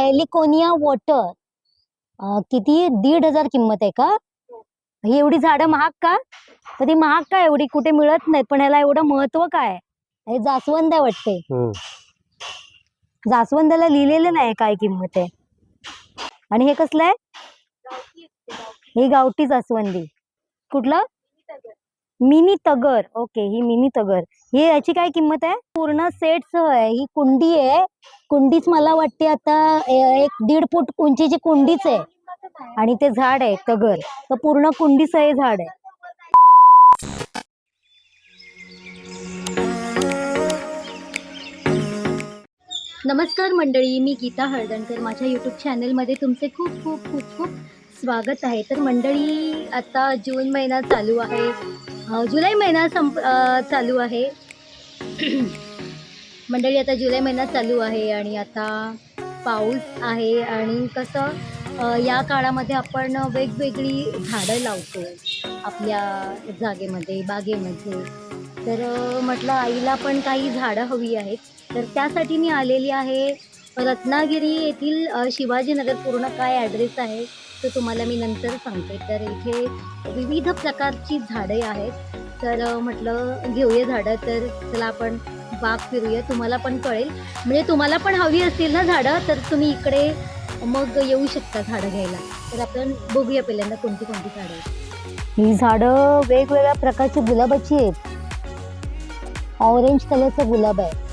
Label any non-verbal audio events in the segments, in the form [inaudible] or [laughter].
Heliconia water किती? दीड हजार किंमत आहे का? ही एवढी झाडं महाग का? तर ती महाग का एवढी? कुठे मिळत नाही पण ह्याला एवढं महत्त्व काय? हे जास्वंद आहे वाटते हम्म. जास्वंदाला लिहिलेलं नाही काय किंमत आहे. आणि हे कसलं आहे? ही गावठी जास्वंदी. कुठलं? मिनी तगर. ओके ही मिनी तगर. ही याची काय किंमत आहे? पूर्ण सेट सह आहे. ही कुंडी आहे. कुंडीच मला वाटते आता एक दीड फूट उंचीची कुंडीच आहे. आणि ते झाड आहे तगर. तर पूर्ण कुंडीच हे झाड आहे. नमस्कार मंडळी मी गीता हळदणकर. माझ्या यूट्यूब चॅनलमध्ये तुमचे खूप खूप खूप खूप स्वागत आहे. तर मंडळी आता जून महिना चालू आहे. जुलै महिना संप चालू आहे. [clears throat] मंडळी आता जुलै महिना चालू आहे आणि आता पाऊस आहे आणि कसं या काळामध्ये आपण वेगवेगळी झाडं लावतो आपल्या जागेमध्ये बागेमध्ये. तर म्हटलं आईला पण काही झाडं हवी आहेत. तर त्यासाठी मी आलेली आहे रत्नागिरी येथील शिवाजीनगर पूर्ण काय ॲड्रेस आहे? तो तुम्हाला मी नंतर सांगते. तर इथे विविध प्रकारची झाडे आहेत. तर म्हटलं घेऊया झाडं. तर चला आपण बाग फिरूया. तुम्हाला पण कळेल. म्हणजे तुम्हाला पण हवी असतील ना झाडं? तर तुम्ही इकडे मग येऊ शकता झाडं घ्यायला. तर आपण बघूया पहिल्यांदा कोणती कोणती झाडं आहेत. ही झाडं वेगवेगळ्या प्रकारची गुलाबाची आहेत. ऑरेंज कलरचा गुलाब आहे.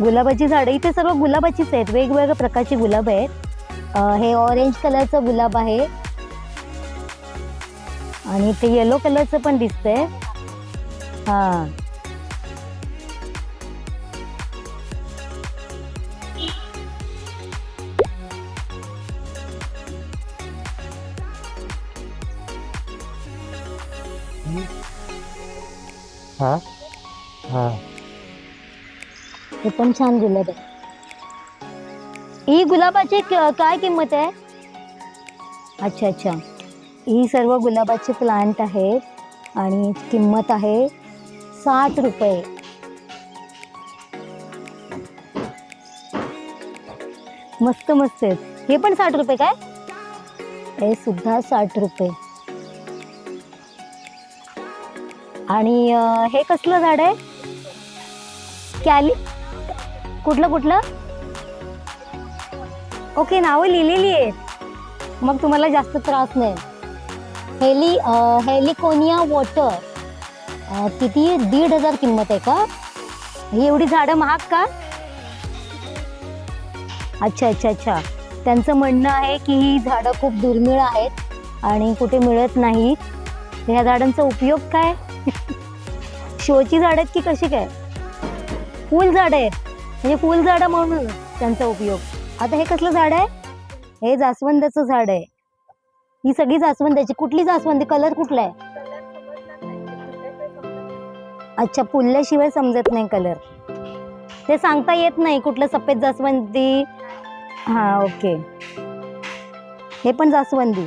गुलाबाची झाडं इथे सर्व गुलाबाचीच आहेत. वेगवेगळ्या प्रकारची गुलाब आहेत. हे ऑरेंज कलरचं गुलाब आहे. आणि ते येलो कलरचं पण दिसतंय. हा. हा? हा. हे पण छान गुलाब आहे ही गुलाबाची काय किंमत आहे? अच्छा अच्छा. ही सर्व गुलाबाचे प्लांट आहेत आणि किंमत आहे साठ रुपये. मस्त मस्त आहेत. हे पण साठ रुपये काय? हे सुद्धा साठ रुपये. आणि हे कसलं झाड आहे? कॅली? कुठलं कुठलं? ओके नावं लिहिलेली आहेत. मग तुम्हाला जास्त त्रास नाही. हेली हेलिकोनिया वॉटर किती? दीड हजार किंमत आहे का? ही एवढी झाडं महाग का? अच्छा अच्छा अच्छा. त्यांचं म्हणणं आहे की ही झाडं खूप दुर्मिळ आहेत आणि कुठे मिळत नाहीत ह्या झाडांचा उपयोग काय? [laughs] शोची झाड आहेत की कशी काय? फुल झाड आहेत. म्हणजे फुलझाडं म्हणून त्यांचा उपयोग. आता हे कसलं झाड आहे? हे जास्वंदाचं झाड आहे. ही सगळी जास्वंदाची. कुठली जास्वंदी? कलर कुठला आहे? अच्छा फुलल्याशिवाय समजत नाही कलर. ते सांगता येत नाही कुठलं सफेद जास्वंदी. हा ओके. हे पण जास्वंदी.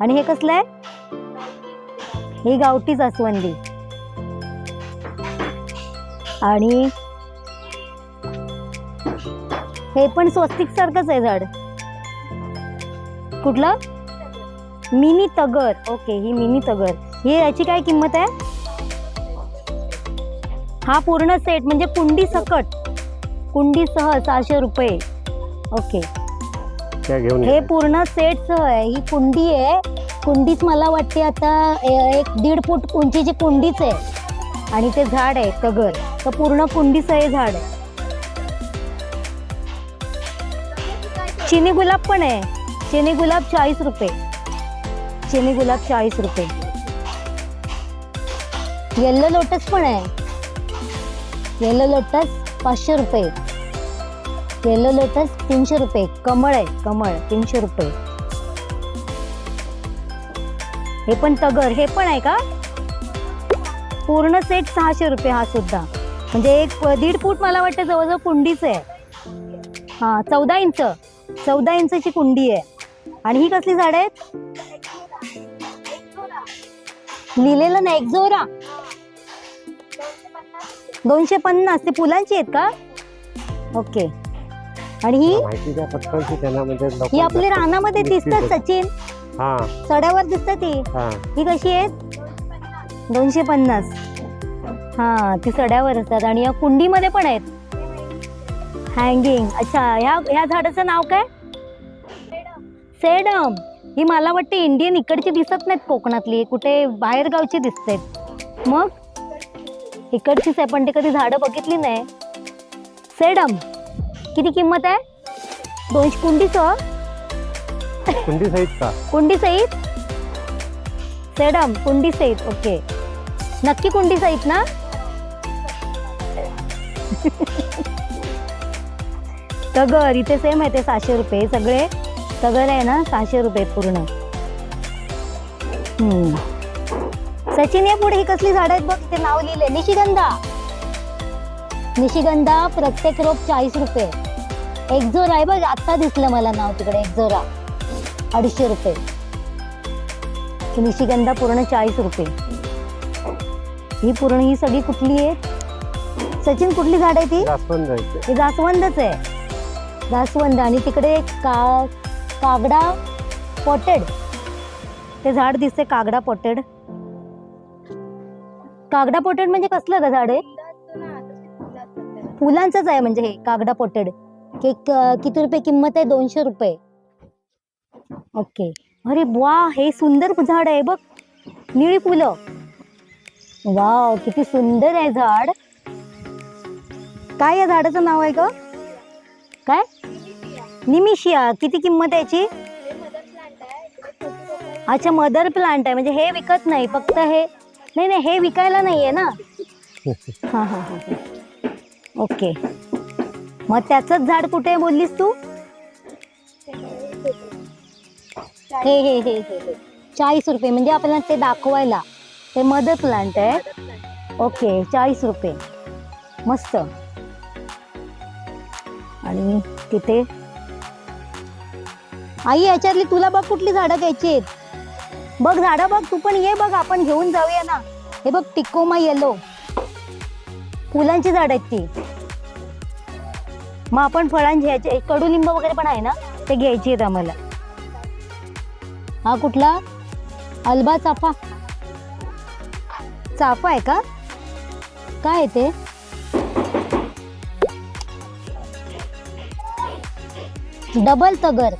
आणि हे कसलं आहे? ही गावठी जास्वंदी. आणि हे पण स्वस्तिक सारखंच आहे झाड. कुठलं? मिनी तगर. ओके ही मिनी तगर. ही याची काय किंमत आहे? हा पूर्ण सेट म्हणजे कुंडी सकट. कुंडीसह सहाशे रुपये. ओके. हे. पूर्ण सेट सह आहे. ही कुंडी आहे. कुंडीच मला वाटते आता एक दीड फूट उंचीची कुंडीच आहे. आणि ते झाड आहे तगर. तर पूर्ण कुंडीचं हे झाड आहे. चिनी गुलाब पण आहे. चिनी गुलाब चाळीस रुपये. चिनी गुलाब चाळीस रुपये. येल्लो लोटस पण आहे. येल्लो लोटस पाचशे रुपये. येल्लो लोटस तीनशे रुपये. कमळ आहे कमळ तीनशे रुपये. हे पण तगर हे पण आहे का? पूर्ण सेट सहाशे रुपये हा सुद्धा. म्हणजे एक दीड फूट मला वाटतं जवळजवळ कुंडीच आहे. हा चौदा इंच. चौदा इंचची कुंडी आहे. आणि ही कसली झाड आहेत? लिहिलेलं नाही एक्झोरा. दोनशे पन्नास ते फुलांची आहेत का? ओके. आणि ही? म्हणजे ही आपली रानामध्ये दिसतात. सचिन. हा. चढ्यावर दिसतात ती हा. ही कशी आहे दोनशे पन्नास. हा ती सड्यावर असतात. आणि या कुंडीमध्ये पण आहेत. हँगिंग अच्छा ह्या ह्या झाडाचं नाव काय? सेडम ही मला वाटते इंडियन इकडची दिसत नाहीत कोकणातली. कुठे बाहेर गावची दिसतात. मग? इकडचीच आहे पण ते कधी झाडं बघितली नाही. सेडम किती किंमत आहे? दोनशे कुंडीचं कुंडी सहित का? कुंडी सहित. सेडम कुंडी सहित. ओके नक्की कुंडी सहित ना? तगर इथे सेम आहे ते सहाशे रुपये. सगळे तगर आहे ना सहाशे रुपये पूर्ण. हम्म. सचिन या पुढे ही कसली झाड आहेत बघ ते नाव लिहिले निशिगंधा. निशिगंधा प्रत्येक रोप चाळीस रुपये. एक्झोरा आहे बघ आता दिसलं मला नाव तिकडे एक्झोरा अडीचशे रुपये. निशिगंधा पूर्ण चाळीस रुपये. ही पूर्ण ही सगळी कुठली आहे सचिन कुठली झाड आहे ती जास्वंद ही जास्वंदच आहे. जास्वंद आणि तिकडे का कागडा पॉटेड. ते झाड दिसते कागडा पॉटेड. कागडा पॉटेड म्हणजे कसलं ग झाड आहे फुलांचंच आहे म्हणजे हे कागडा पॉटेड. किती रुपये किंमत आहे? दोनशे रुपये. ओके. अरे वा हे सुंदर झाड आहे बघ. निळी फुलं. वाव किती सुंदर आहे झाड. काय या झाडाचं नाव आहे ग? काय? निमिशिया किती किंमत आहे याची? अच्छा मदर प्लांट आहे. म्हणजे हे विकत नाही फक्त हे नाही नाही हे विकायला नाहीये ना? [laughs] हा हा हा ओके मग त्याचंच झाड कुठे आहे बोललीस तू? हे हे हे हे हे. चाळीस रुपये. म्हणजे आपल्याला ते दाखवायला. ते मदर प्लांट आहे. ओके चाळीस रुपये. मस्त. आणि तिथे आई याच्यातली तुला बघ कुठली झाडं घ्यायची आहेत. बघ झाडं बघ तू पण ये बघ आपण घेऊन जाऊया ना. हे बघ टिकोमा येलो फुलांची झाड आहेत ती. मग आपण फळांची ह्याचे कडुलिंब वगैरे पण आहे ना ते घ्यायची आहेत आम्हाला. हा कुठला? अल्बा चाफा. चाफा आहे का? काय आहे ते? डबल तगर.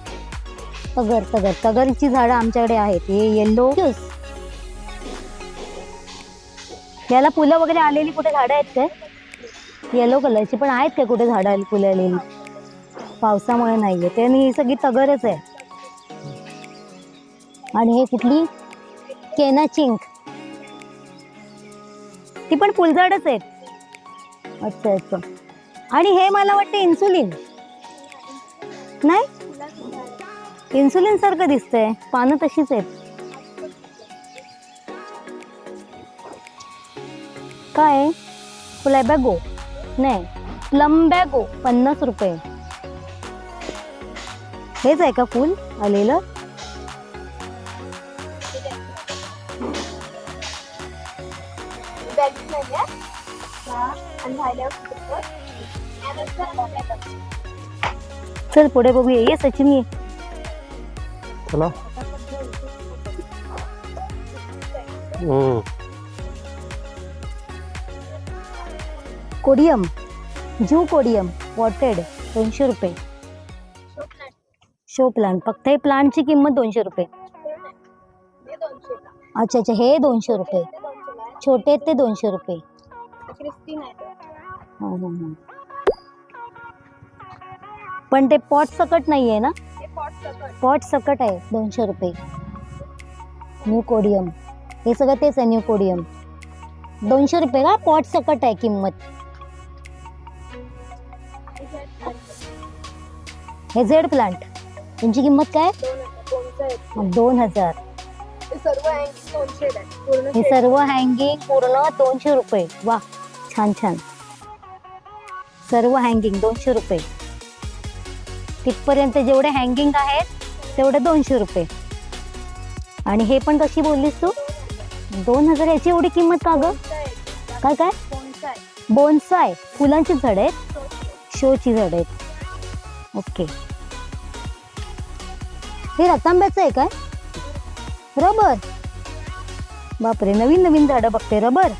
तगर तगर तगरची झाडं आमच्याकडे आहेत. हे येल्लो याला फुलं वगैरे आलेली कुठे झाडं आहेत काय? येलो कलरची पण आहेत काय कुठे झाडं आली फुलं आलेली? पावसामुळे नाहीये. ते ही सगळी तगरच आहे. आणि हे कुठली? केना चिंक. ती पण फुलझाडच आहेत. अच्छा अच्छा. आणि हे मला वाटतं इन्सुलिन नाही? इन्सुलिन सारखं दिसतंय. पानं तशीच आहेत. काय? फ्लॅबॅगो? नाही. प्लंबॅगो पन्नास रुपये. हेच आहे का फुल? आलेलं? चल पुढे बघूया. ये सचिन ये. चला हम्म. कोडियम जू कोडियम वॉटेड दोनशे रुपये. शो प्लांट फक्त हे प्लांटची किंमत दोनशे रुपये. अच्छा अच्छा. हे दोनशे रुपये. छोटे आहेत ते दोनशे रुपये. हा, हा, हा. पण ते पॉट सकट नाही आहे ना? पॉट सकट आहे दोनशे रुपये. न्यू कोडियम हे सगळं तेच आहे न्यू कोडियम दोनशे रुपये का? पॉट सकट आहे किंमत. हे झेड प्लांट तुमची किंमत काय? दोन हजार. हे सर्व हँगिंग पूर्ण दोनशे रुपये. वा छान छान. सर्व हँगिंग दोनशे रुपये. तिथपर्यंत जेवढे हँगिंग आहेत तेवढे दोनशे रुपये. आणि हे पण कशी बोललीस तू? दोन हजार याची एवढी किंमत का ग? काय काय? बोनसाय. फुलांची झाड आहेत. शोची झाड आहेत. ओके. हे रतांब्याचं आहे काय? रबर. बापरे नवीन नवीन झाडं बघते. रबर.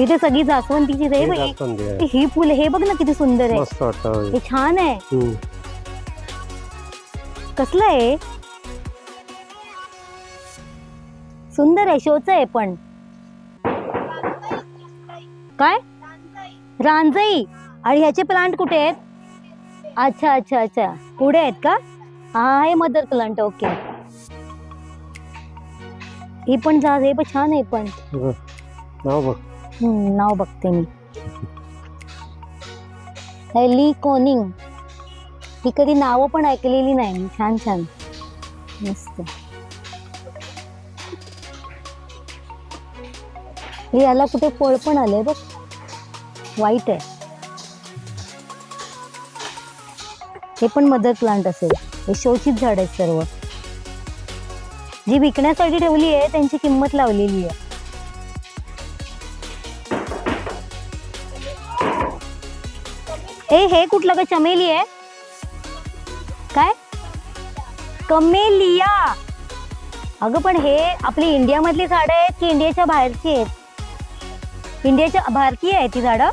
इथे सगळी जास्वंदीची हे हे बघ, जास्वंदी आहे. फुलं हे बघ ना किती सुंदर आहे. मस्त वाटतं होय. हे छान आहे. हम्म. कसलं आहे? सुंदर आहे शोच आहे पण. काय? रांजई. आणि ह्याचे प्लांट कुठे आहेत? अच्छा अच्छा अच्छा. पुढे आहेत का? हा हे मदर प्लांट ओके. हे पण जा हे पण छान आहे पण. बघ. नाव बघ. हम्म, नाव बघते मी हेली कोनिंग ही कधी नावं पण ऐकलेली नाही मी. छान छान मस्त हे याला कुठे फळ पण आलंय बघ वाईट आहे हे पण मदर प्लांट असेल हे शोचीच झाड आहेत सर्व जी विकण्यासाठी ठेवली आहे त्यांची किंमत लावलेली आहे ए हे कुठलं का चमेली आहे? काय? कमेलिया अगं पण हे आपली इंडियामधली झाडं आहेत की इंडियाच्या बाहेरची आहेत? इंडियाच्या भारतीय आहे ती झाडं?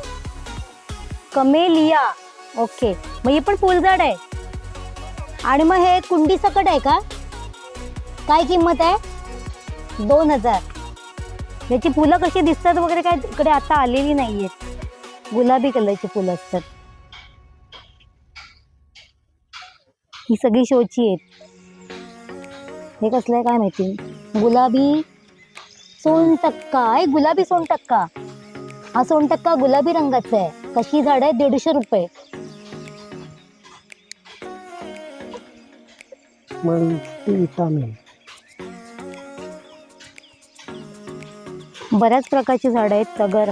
Camellia okay. मग हे पण फुलझाड आहे. आणि मग हे कुंडी सकट आहे का? काय किंमत आहे? दोन हजार. याची फुलं कशी दिसतात वगैरे काय इकडे आता आलेली नाही आहेत गुलाबी कलरची फुलं असतात. ही सगळी शोची आहेत. हे कसलं आहे काय माहिती? गुलाबी सोनटक्का आहे गुलाबी सोनटक्का हा सोनटक्का गुलाबी रंगाचा आहे. कशी झाड आहे दीडशे रुपये. बऱ्याच प्रकारची झाडं आहेत. तगर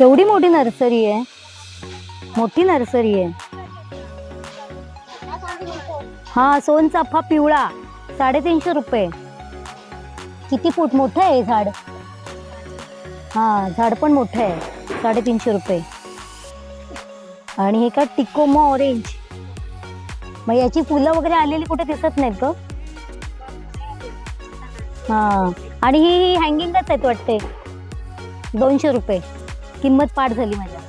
केवढी मोठी नर्सरी आहे? मोठी नर्सरी आहे. हा सोनचाफा पिवळा. साडेतीनशे रुपये. किती फूट मोठं आहे झाड? हा झाड पण मोठं आहे. साडेतीनशे रुपये. आणि हे काय टिकोमा ऑरेंज. मग याची फुलं वगैरे आलेली कुठे दिसत नाहीत ग? हा. आणि ही हँगिंगच आहेत वाटते. दोनशे रुपये. किंमत पाठ झाली माझ्या